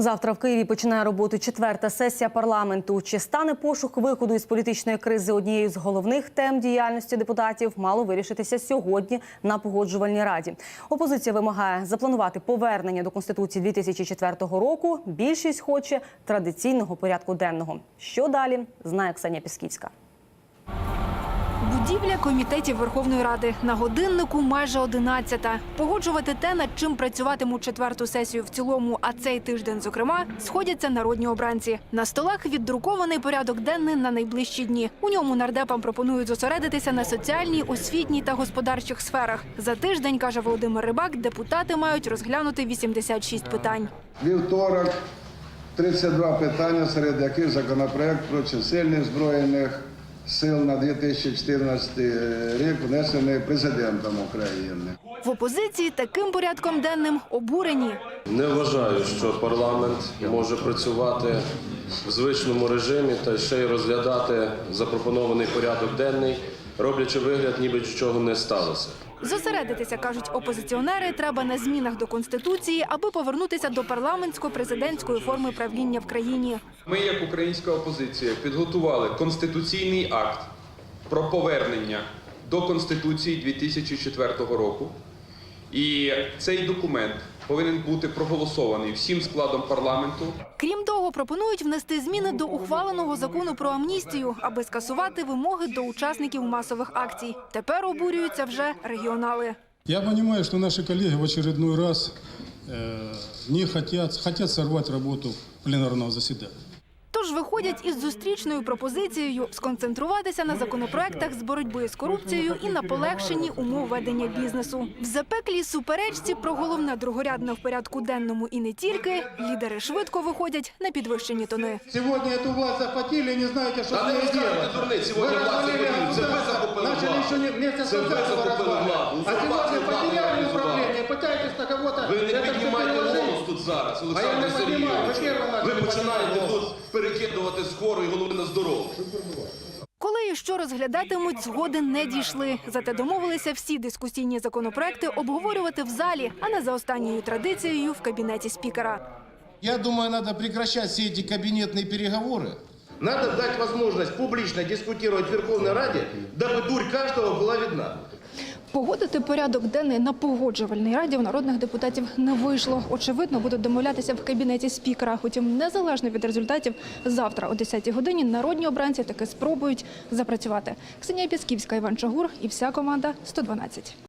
Завтра в Києві починає роботу четверта сесія парламенту. Чи стане пошук виходу із політичної кризи однією з головних тем діяльності депутатів, мало вирішитися сьогодні на погоджувальній раді. Опозиція вимагає запланувати повернення до конституції 2004 року. Більшість хоче традиційного порядку денного. Що далі знає Ксенія Пісківська. Будівля комітетів Верховної Ради на годиннику майже одинадцята. Погоджувати те, над чим працюватимуть четверту сесію в цілому, а цей тиждень, зокрема, сходяться народні обранці. На столах віддрукований порядок денний на найближчі дні. У ньому нардепам пропонують зосередитися на соціальній, освітній та господарчих сферах. За тиждень каже Володимир Рибак, депутати мають розглянути 86 питань. Вівторок 32 питання, серед яких законопроект про чисельність збройних сил на 2014 рік внесений президентом України. В опозиції таким порядком денним обурені. Не вважаю, що парламент може працювати в звичному режимі та ще й розглядати запропонований порядок денний, роблячи вигляд, ніби нічого не сталося. Зосередитися, кажуть опозиціонери, треба на змінах до конституції, аби повернутися до парламентсько-президентської форми правління в країні. Ми, як українська опозиція, підготували конституційний акт про повернення до Конституції 2004 року. І цей документ повинен бути проголосований всім складом парламенту. Крім того, пропонують внести зміни до ухваленого закону про амністію, аби скасувати вимоги до учасників масових акцій. Тепер обурюються вже регіонали. Я понимаю, что наши коллеги в очередной раз э, не хотят, хотят сорвать работу пленарного заседания. Виходять із зустрічною пропозицією сконцентруватися на законопроектах з боротьби з корупцією і на полегшенні умов ведення бізнесу. В запеклій суперечці про головне другорядне в порядку денному і не тільки лідери швидко виходять на підвищені тони. Сегодня эту власть захватили и не Та с не дурниць, сьогодні захопили. Це ви захопили владу. Це ви владу. А влади потеряли організували зараз, А я Олександр не піднімаю, ви Сергійович. перший Ви начали починаєте піднімати тут перекидувати з хворої голови на здорову. Коли і що розглядатимуть, згоди не дійшли. Зате домовилися всі дискусійні законопроекти обговорювати в залі, а не за останньою традицією в кабінеті спікера. Я думаю, надо прекращать все эти кабинетные переговоры. Надо дать возможность публично дискутировать в Верховной Раде, дабы дурь каждого была видна. Погодити порядок денний на погоджувальній раді у народних депутатів не вийшло. Очевидно, будуть домовлятися в кабінеті спікера. Утім, незалежно від результатів, завтра о 10-й годині народні обранці таки спробують запрацювати. Ксенія Пісківська, Іван Чагур і вся команда 112.